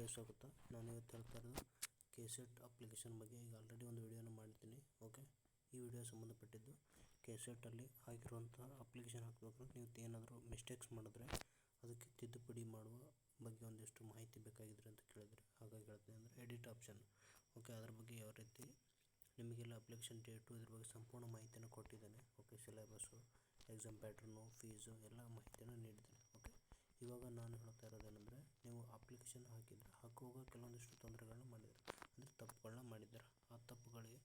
Video ಸ್ವಾಗತ ನಾನು ಇವತ್ತು ಹೇಳ್ತಾ ಇರೋದು ಕೆಸೆಟ್ ಅಪ್ಲಿಕೇಶನ್ ಬಗ್ಗೆ ಈಗ ಆಲ್ರೆಡಿ ಒಂದು ವಿಡಿಯೋನ ಮಾಡಿದ್ದೀನಿ ಓಕೆ ಈ ವಿಡಿಯೋ ಸಂಬಂಧಪಟ್ಟಿದ್ದು ಕೆಸೆಟಲ್ಲಿ ಆಗಿರುವಂಥ ಅಪ್ಲಿಕೇಶನ್ ಹಾಕಬೇಕು. ನೀವು ಏನಾದರೂ ಮಿಸ್ಟೇಕ್ಸ್ ಮಾಡಿದ್ರೆ ಅದಕ್ಕೆ ತಿದ್ದುಪಡಿ ಮಾಡುವ ಬಗ್ಗೆ ಒಂದಿಷ್ಟು ಮಾಹಿತಿ ಬೇಕಾಗಿದ್ರೆ ಅಂತ ಕೇಳಿದ್ರೆ. ಹಾಗಾಗಿ ಹೇಳ್ತೀನಿ ಅಂದರೆ ಎಡಿಟ್ ಆಪ್ಷನ್ ಓಕೆ ಅದ್ರ ಬಗ್ಗೆ ಯಾವ ರೀತಿ ನಿಮಗೆಲ್ಲ ಅಪ್ಲಿಕೇಶನ್ ಡೇಟು ಇದ್ರ ಬಗ್ಗೆ ಸಂಪೂರ್ಣ ಮಾಹಿತಿಯನ್ನು ಕೊಟ್ಟಿದ್ದೇನೆ ಓಕೆ ಸಿಲೆಬಸ್ಸು ಎಕ್ಸಾಮ್ ಪ್ಯಾಟ್ರನ್ನು ಫೀಸು ಎಲ್ಲ ಮಾಹಿತಿಯನ್ನು ನೀಡಿದ್ದೇನೆ ಓಕೆ ಇವಾಗ ನಾನು ಹೇಳ್ತಾ ಇರೋದೇನೆಂದರೆ ಹಾಕುವಾಗ ತೊಂದರೆಗಳನ್ನು ಮಾಡಿದ್ದಾರೆ ಅಂದರೆ ತಪ್ಪುಗಳನ್ನ ಮಾಡಿದ್ದಾರೆ ಆ ತಪ್ಪುಗಳಿಗೆ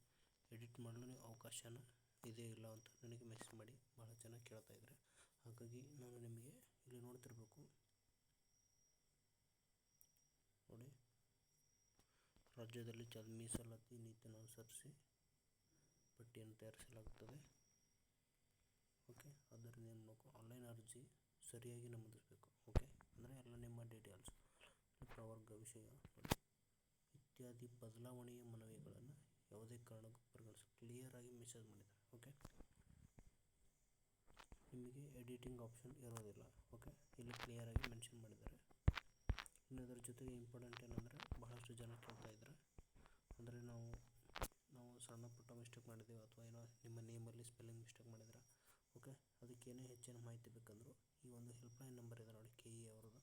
ಎಡಿಟ್ ಮಾಡಲು ಅವಕಾಶನ ಇದೇ ಇಲ್ಲ ಅಂತ ನನಗೆ ಮೆಸೇಜ್ ಮಾಡಿ ಭಾಳ ಚೆನ್ನಾಗಿ ಕೇಳ್ತಾ ಇದ್ದಾರೆ ಹಾಗಾಗಿ ನಾನು ನಿಮಗೆ ಇಲ್ಲಿ ನೋಡ್ತಿರ್ಬೇಕು. ನೋಡಿ. ರಾಜ್ಯದಲ್ಲಿ ಚ, ಮೀಸಲಾತಿ ನೀತಿಯನ್ನು ಅನುಸರಿಸಿ ಪಟ್ಟಿಯನ್ನು ತಯಾರಿಸಲಾಗುತ್ತದೆ. ಓಕೆ ಅದರಿಂದ ಏನು ಮಾಡಬೇಕು ಆನ್ಲೈನ್ ಅರ್ಜಿ ಸರಿಯಾಗಿ ನಮೂದಿಸಬೇಕು. ಓಕೆ, ಅಂದರೆ ಎಲ್ಲ ನಿಮ್ಮ ಡೀಟೇಲ್ಸ್ ಪ್ರವರ್ಗ ವಿಷಯ. ಇತ್ಯಾದಿ ಬದಲಾವಣೆಯ ಮನವಿಗಳನ್ನು ಯಾವುದೇ ಕಾರಣಕ್ಕೂ ಪರಿಗಣಿಸಿ ಕ್ಲಿಯರಾಗಿ ಮೆಸೇಜ್ ಮಾಡಿದ್ದಾರೆ ಓಕೆ ನಿಮಗೆ ಎಡಿಟಿಂಗ್ ಆಪ್ಷನ್ ಇರೋದಿಲ್ಲ ಓಕೆ ಇಲ್ಲಿ ಕ್ಲಿಯರಾಗಿ ಮೆನ್ಷನ್ ಮಾಡಿದ್ದಾರೆ. ಇನ್ನು ಅದರ ಜೊತೆಗೆ ಇಂಪಾರ್ಟೆಂಟ್ ಏನಂದರೆ ಬಹಳಷ್ಟು ಜನ ಕೇಳ್ತಾ ಇದ್ದಾರೆ ಅಂದರೆ ನಾವು ನಾವು ಸಣ್ಣ ಪುಟ್ಟ ಮಿಸ್ಟೇಕ್ ಮಾಡಿದ್ದೀವಿ ಅಥವಾ ಏನೋ ನಿಮ್ಮ ನೇಮಲ್ಲಿ ಸ್ಪೆಲ್ಲಿಂಗ್ ಮಿಸ್ಟೇಕ್ ಮಾಡಿದ್ರೆ ಓಕೆ ಅದಕ್ಕೇನೇ ಹೆಚ್ಚಿನ ಮಾಹಿತಿ ಬೇಕಂದರೂ ಈ ಒಂದು ಹೆಲ್ಪ್ಲೈನ್ ನಂಬರ್ ಇದೆ ನೋಡಿ ಕೆ ಇ ಅವ್ರದ್ದು.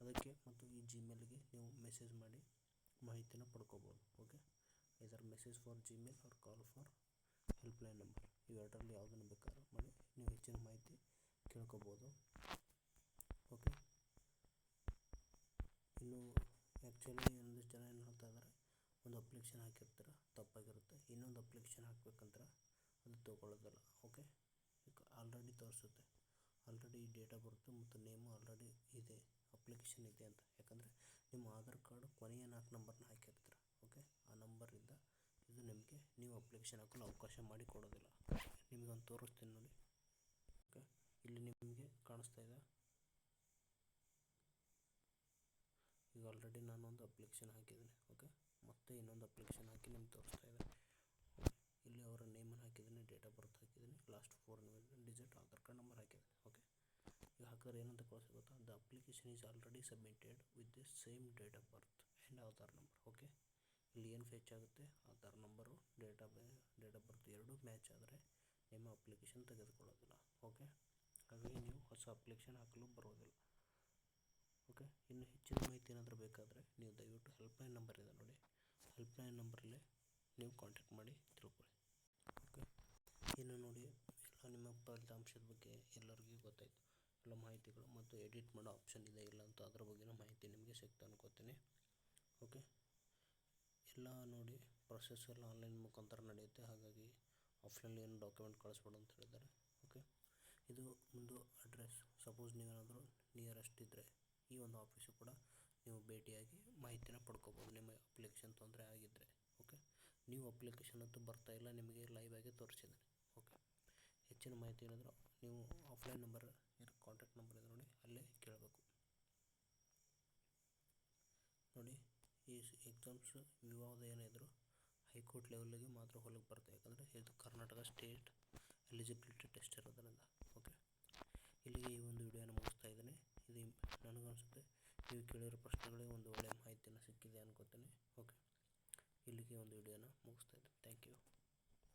ಅದಕ್ಕೆ ಮತ್ತು ಈ ಜಿಮೇಲ್ಗೆ ನೀವು ಮೆಸೇಜ್ ಮಾಡಿ. ಮಾಹಿತಿನ ಪಡ್ಕೋಬೋದು. ಓಕೆ ಇದರ ಮೆಸೇಜ್ ಫಾರ್ ಜಿಮೇಲ್ ಅವ್ರ ಕಾಲ್ ಫಾರ್ ಹೆಲ್ಪ್ಲೈನ್ ನಂಬರ್ ಇವೆರಡರಲ್ಲಿ ಯಾವುದನ್ನು ಬೇಕಾದ್ರೂ ಮಾಡಿ. ನೀವು ಹೆಚ್ಚಿನ ಮಾಹಿತಿ ಕೇಳ್ಕೊಬೋದು. ಓಕೆ ಇನ್ನು ಆ್ಯಕ್ಚುಲಿ ಒಂದಿಷ್ಟು ಜನ ಏನು ಹೇಳ್ತಾ ಇದ್ದಾರೆ ಒಂದು ಅಪ್ಲಿಕೇಶನ್ ಹಾಕಿರ್ತಾರೆ, ತಪ್ಪಾಗಿರುತ್ತೆ. ಇನ್ನೊಂದು ಅಪ್ಲಿಕೇಶನ್ ಹಾಕ್ಬೇಕಂದ್ರೆ ಅದು ತೊಗೊಳ್ಳೋದಿಲ್ಲ. ಓಕೆ ಆಲ್ರೆಡಿ ತೋರಿಸುತ್ತೆ. ಆಲ್ರೆಡಿ ಡೇಟಾ ಬರುತ್ತೆ ಬರ್ತು ಮತ್ತು ನೇಮು ಆಲ್ರೆಡಿ ಇದೆ. ಅಪ್ಲಿಕೇಶನ್ ಇದೆ ಅಂತ. ಯಾಕಂದರೆ ನಿಮ್ಮ ಆಧಾರ್ ಕಾರ್ಡ್ ಕೊನೆಯ ನಾಲ್ಕು ನಂಬರ್ನ ಹಾಕಿರ್ತೀರ ಓಕೆ ಆ ನಂಬರಿಂದ ಇದು ನಿಮಗೆ ನೀವು ಅಪ್ಲಿಕೇಶನ್ ಹಾಕಲು ಅವಕಾಶ ಮಾಡಿ ಕೊಡೋದಿಲ್ಲ. ನಿಮಗೆ ಒಂದು ತೋರಿಸ್ತೀನಿ ನೋಡಿ ಓಕೆ ಇಲ್ಲಿ ನಿಮಗೆ ಕಾಣಿಸ್ತಾ ಇದೆ. ಈಗ ಆಲ್ರೆಡಿ ನಾನೊಂದು ಅಪ್ಲಿಕೇಶನ್ ಹಾಕಿದ್ದೀನಿ ಓಕೆ ಮತ್ತೆ ಇನ್ನೊಂದು ಅಪ್ಲಿಕೇಶನ್ ಹಾಕಿ ನಿಮ್ಗೆ ತೋರಿಸ್ತಾ ಇದೆ. ಇಲ್ಲಿ ಅವರ ನೇಮನ್ನು ಹಾಕಿದ್ದೀನಿ ಡೇಟ್ ಆಫ್ ಬರ್ತ್ ಹಾಕಿದ್ದೀನಿ last four digit Aadhaar card number ಹಾಕಿದ್ದೀನಿ. ಏನಂತ ಕಳಿಸಿ ಗೊತ್ತಾ? The application is already submitted with the same date of birth and Aadhaar number okay ಇಲ್ಲಿ ಏನು ಫೆಚ್ ಆಗುತ್ತೆ? Aadhaar number date of date of birth ಎರಡೂ match ಆದರೆ ನಿಮ್ಮ ಅಪ್ಲಿಕೇಶನ್ ತೆಗೆದುಕೊಳ್ಳೋದಿಲ್ಲ ಓಕೆ ಹಾಗಾಗಿ ನೀವು ಹೊಸ ಅಪ್ಲಿಕೇಶನ್ ಹಾಕಲು ಬರೋದಿಲ್ಲ ಓಕೆ ಇನ್ನು ಹೆಚ್ಚಿನ ಮಾಹಿತಿ ಏನಾದರೂ ಬೇಕಾದರೆ ನೀವು ದಯವಿಟ್ಟು ಹೆಲ್ಪ್ಲೈನ್ ನಂಬರ್ ಇದೆ ನೋಡಿ. ಹೆಲ್ಪ್ಲೈನ್ ನಂಬರಲ್ಲೇ ನೀವು ಕಾಂಟ್ಯಾಕ್ಟ್ ಮಾಡಿ ತಿಳ್ಕೊಳ್ಳಿ ಓಕೆ ಇನ್ನು ನೋಡಿ, ಎಲ್ಲ ನಿಮ್ಮ ಫಲಿತಾಂಶದ ಬಗ್ಗೆ ಎಲ್ಲರಿಗೂ ಗೊತ್ತಾಯಿತು. ಎಲ್ಲ ಮಾಹಿತಿಗಳು ಮತ್ತು ಎಡಿಟ್ ಮಾಡೋ ಆಪ್ಷನ್ ಇದೆ, ಇಲ್ಲ ಅಂತ ಅದರ ಬಗ್ಗೆನೂ ಮಾಹಿತಿ ನಿಮಗೆ ಸಿಗ್ತಾ ಅನ್ಕೋತೀನಿ. ಓಕೆ ಎಲ್ಲ ನೋಡಿ ಪ್ರೊಸೆಸ್ ಎಲ್ಲ ಆನ್ಲೈನ್ ಮುಖಾಂತರ ನಡೆಯುತ್ತೆ, ಹಾಗಾಗಿ ಆಫ್ಲೈನ್ ಏನು ಡಾಕ್ಯುಮೆಂಟ್ ಕಳಿಸ್ಬೇಡ ಅಂತ ಹೇಳಿದ್ದಾರೆ. ಓಕೆ ಇದು ಒಂದು ಅಡ್ರೆಸ್ ಸಪೋಸ್ ನೀವೇನಾದರೂ ನಿಯರೆಸ್ಟ್ ಇದ್ದರೆ ಈ ಒಂದು ಆಫೀಸು ಕೂಡ ನೀವು ಭೇಟಿಯಾಗಿ ಮಾಹಿತಿನ ಪಡ್ಕೋಬೋದು. ನಿಮ್ಮ ಅಪ್ಲಿಕೇಶನ್ ತೊಂದರೆ ಆಗಿದ್ದರೆ ಓಕೆ ನೀವು ಅಪ್ಲಿಕೇಶನ್ ಅಂತೂ ಬರ್ತಾ ಇಲ್ಲ, ನಿಮಗೆ ಲೈವ್ ಆಗಿ ತೋರಿಸಿದ್ದಾನೆ ಓಕೆ ಹೆಚ್ಚಿನ ಮಾಹಿತಿ ಏನಾದರೂ ನೀವು ಆಫ್ಲೈನ್ ನಂಬರ್ ಕಾಂಟ್ಯಾಕ್ಟ್ ನಂಬರ್ ಇದೆ ನೋಡಿ, ಅಲ್ಲೇ ಕೇಳಬೇಕು. ನೋಡಿ, ಈ ಎಕ್ಸಾಮ್ಸ್ ವಿವಾದ ಏನಿದ್ರು ಹೈಕೋರ್ಟ್ ಲೆವೆಲ್ಗೆ ಮಾತ್ರ ಹೊಲಕ್ಕೆ ಬರುತ್ತೆ ಯಾಕಂದರೆ ಇದು ಕರ್ನಾಟಕ ಸ್ಟೇಟ್ ಎಲಿಜಿಬಿಲಿಟಿ ಟೆಸ್ಟ್ ಇರೋದರಿಂದ ಓಕೆ ಇಲ್ಲಿಗೆ ಈ ಒಂದು ವಿಡಿಯೋನ ಮುಗಿಸ್ತಾ ಇದ್ದೀನಿ. ಇದು ನನಗನ್ಸುತ್ತೆ, ನೀವು ಕೇಳಿರೋ ಪ್ರಶ್ನೆಗಳಿಗೆ ಒಂದು ಒಳ್ಳೆಯ ಮಾಹಿತಿಯನ್ನು ಸಿಕ್ಕಿದೆ ಅನ್ಕೋತೀನಿ ಓಕೆ ಇಲ್ಲಿಗೆ ಒಂದು ವಿಡಿಯೋನ ಮುಗಿಸ್ತಾ ಇದ್ದೀನಿ. Thank you